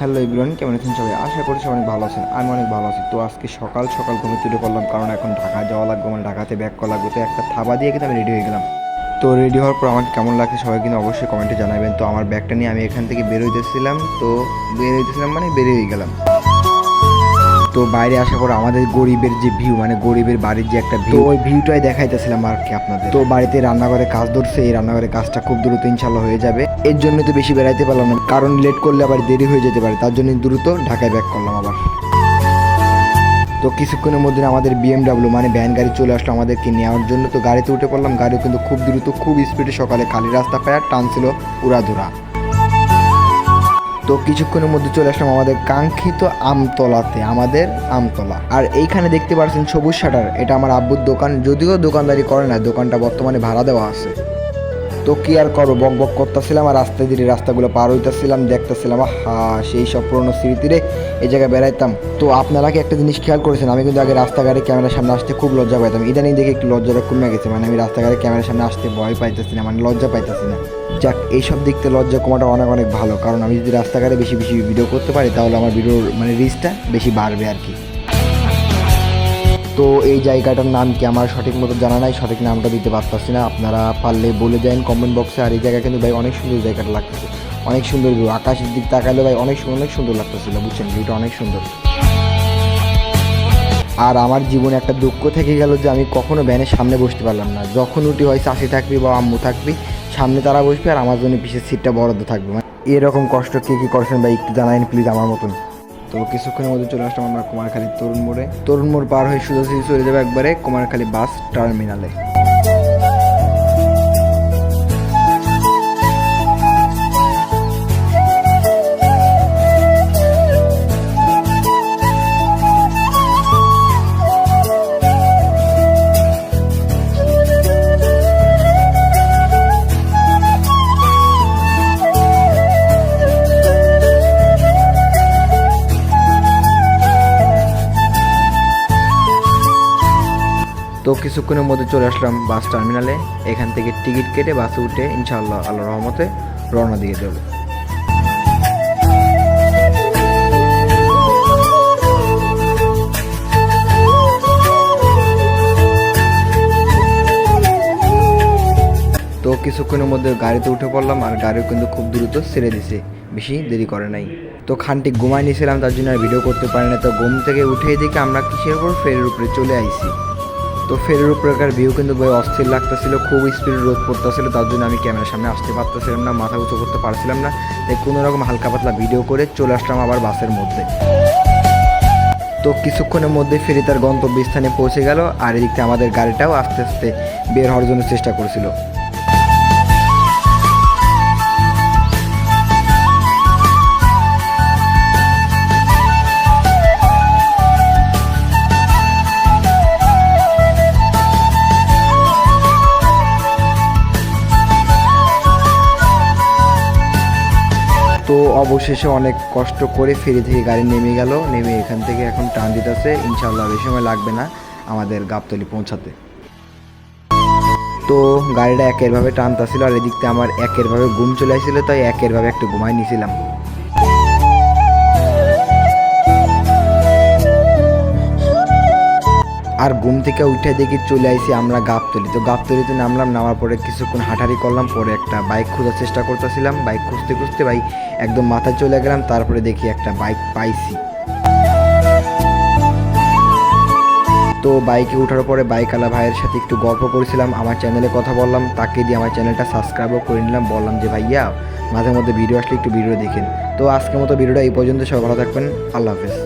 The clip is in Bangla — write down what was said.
হ্যালো ইবরান কেমন আছেন সবাই? আশা করি সবাই ভালো আছেন। আমি অনেক ভালো আছি। তো আজকে সকাল সকাল ঘুমে তুলে করলাম কারণ এখন ঢাকা যাওয়া লাগবে মানে ঢাকাতে ব্যাক করা লাগবে। তো একটা থাবা দিয়ে কিন্তু আমি রেডি হয়ে গেলাম। তো রেডি হওয়ার পর আমাকে কেমন লাগে সবাই কিন্তু অবশ্যই কমেন্টে জানাবেন। তো আমার ব্যাগটা নিয়ে আমি এখান থেকে বের হইতেছিলাম, তো বেরোইতেছিলাম মানে বেরিয়ে গেলাম। তো বাইরে আসার পর আমাদের গরিবের যে ভিউ মানে গরিবের বাড়ির যে একটা ভিউ ওই ভিউটাই দেখাইতেছিলাম আর কি আপনাদের। তো বাড়িতে রান্নাঘরে কাজ ধরছে এই রান্নাঘরে কাজটা খুব দ্রুত ইনশাল্লাহ হয়ে যাবে। এর জন্য তো বেশি বেড়াইতে পারলাম না কারণ লেট করলে আবার দেরি হয়ে যেতে পারে তার জন্য দ্রুত ঢাকায় ব্যাক করলাম আবার। তো কিছুক্ষণের মধ্যে আমাদের বিএমডাব্লিউ মানে ভ্যান গাড়ি চলে আসলো আমাদেরকে নেওয়ার জন্য। তো গাড়িতে উঠে পড়লাম গাড়িও কিন্তু খুব দ্রুত খুব স্পিডে সকালে খালি রাস্তা পায় টানছিল উড়াধুরা। তো কিছুক্ষণের মধ্যে চলে আসলাম আমাদের কাঙ্ক্ষিত আমতলাতে, আমাদের আমতলা। আর এইখানে দেখতে পাচ্ছেন সবুজ শাটার, এটা আমার আব্বুর দোকান, যদিও দোকানদারি করে না, দোকানটা বর্তমানে ভাড়া দেওয়া আছে। তো কি আর করব? বক বক করতেছিলাম আর রাস্তা দিয়ে রাস্তাগুলো পার হইতেছিলাম, দেখতেছিলাম হা সেই সব পুরোনো স্মৃতিরে এই জায়গায় বেড়াইতাম। তো আপনারা কি একটা জিনিস খেয়াল করেছেন? আমি কিন্তু আগে রাস্তাঘাটে ক্যামেরার সামনে আসতে খুব লজ্জা পাইতাম। ইদানিং দেখে একটু লজ্জাটা কমে গেছে। মানে আমি রাস্তাঘাটে ক্যামেরার সামনে আসতে ভয় পাইতেছি না মানে লজ্জা পাইতেছি না। যাক, এইসব থেকে লজ্জা কমাটা অনেক অনেক ভালো। কারণ আমি যদি রাস্তাঘাটে বেশি বেশি ভিডিও করতে পারি, তাহলে আমার ভিডিওর মানে রিচটা বেশি বাড়বে আর কি। তো এই জায়গাটার নাম কি আমার সঠিক মতো জানা নাই? সঠিক নামটা দিতে পারতাছি না। আপনারা পারলে বলে যান কমেন্ট বক্সে আর এই জায়গা কিন্তু ভাই অনেক সুন্দর জায়গাটা লাগতেছে। অনেক সুন্দর ভিউ আকাশের দিক তাকালে ভাই অনেক অনেক সুন্দর লাগতেছিল, বুঝছেন? ভিউটা অনেক সুন্দর। আর আমার জীবনে একটা দুঃখ থেকে গেল যে আমি কখনো ভ্যানের সামনে বসতে পারলাম না। যখন উঠি হয় চাষি থাকবি বা আম্মু থাকবি, সামনে তারা বসবে আর আমার জন্য পিছের সিটটা বরাদ্দ থাকবে। মানে এরকম কষ্ট কে কী করছেন ভাই একটু জানাইন প্লিজ আমার মতন। তো কিছুক্ষণের মধ্যে চলে আসলাম আমরা কুমারখালী তরুণ মোড়ে। তরুণ মোড় পার হয়ে সোজাসুজি চলে যাবে একবারে কুমারখালী বাস টার্মিনালে। তো কিছুক্ষণের মধ্যে চলে আসলাম বাস টার্মিনালে। এখান থেকে টিকিট কেটে বাসে উঠে ইনশাআল্লাহ আল্লাহ রহমতে রওনা দিয়ে দেবো। তো কিছুক্ষণের মধ্যে গাড়িতে উঠে পড়লাম আর গাড়িও কিন্তু খুব দ্রুত ছেড়ে দিছে, বেশি দেরি করে নাই। তো খানটি ঘুমায় নিয়েছিলাম তার জন্য আর ভিডিও করতে পারি না। তো ঘুম থেকে উঠে দেখে আমরা কিসের উপর ফেরির উপরে চলে আইছি। তো ফেরের উপরেকার ভিউ কিন্তু বই অস্থির লাগতেছিল, খুব স্পিড রোদ পড়তেছিল, তার জন্য আমি ক্যামেরার সামনে আসতে পারতেছিলাম না, মাথা উঁচু করতে পারছিলাম না। তাই কোনো রকম হালকা পাতলা ভিডিও করে চলে আসলাম আবার বাসের মধ্যে। তো কিছুক্ষণের মধ্যে ফেরি তার গন্তব্যস্থানে পৌঁছে গেল, আর এদিক আমাদের গাড়িটাও আস্তে আস্তে বের হওয়ার জন্য চেষ্টা করেছিল। তো অবশেষে অনেক কষ্ট করে ফেরি থেকে গাড়ি নেমে গেল। নেমে এখান থেকে এখন টান দিতেছে ইনশাল্লাহ বেশি সময় লাগবে না আমাদের গাবতলি পৌঁছাতে। তো গাড়িটা একের ভাবে টানতাছিল আর এদিক আমার একের ভাবে ঘুম চলে আসছিল, তাই একের ভাবে একটু ঘুমাই নিয়েছিলাম আর ঘুম থেকে উঠে দেখি চলে আইসি আমরা গাবতলি। তো গাবতলিতে নামলাম, নামার পরে কিছুক্ষণ হাঁটারি করলাম, পরে একটা বাইক খোঁজার চেষ্টা করতেছিলাম। বাইক খুঁজতে খুঁজতে ভাই একদম মাথায় চলে গেলাম, তারপরে দেখি একটা বাইক পাইছি। তো বাইকে ওঠার পরে বাইকওয়ালা ভাইয়ের সাথে একটু গল্প করেছিলাম, আমার চ্যানেলে কথা বললাম, তাকে দিয়ে আমার চ্যানেলটা সাবস্ক্রাইবও করে নিলাম। বললাম যে, ভাইয়া মাঝে মধ্যে ভিডিও আসলে একটু ভিডিও দেখেন। তো আজকের মতো ভিডিওটা এই পর্যন্ত সবাই ভালো থাকবেন, আল্লাহ হাফেজ।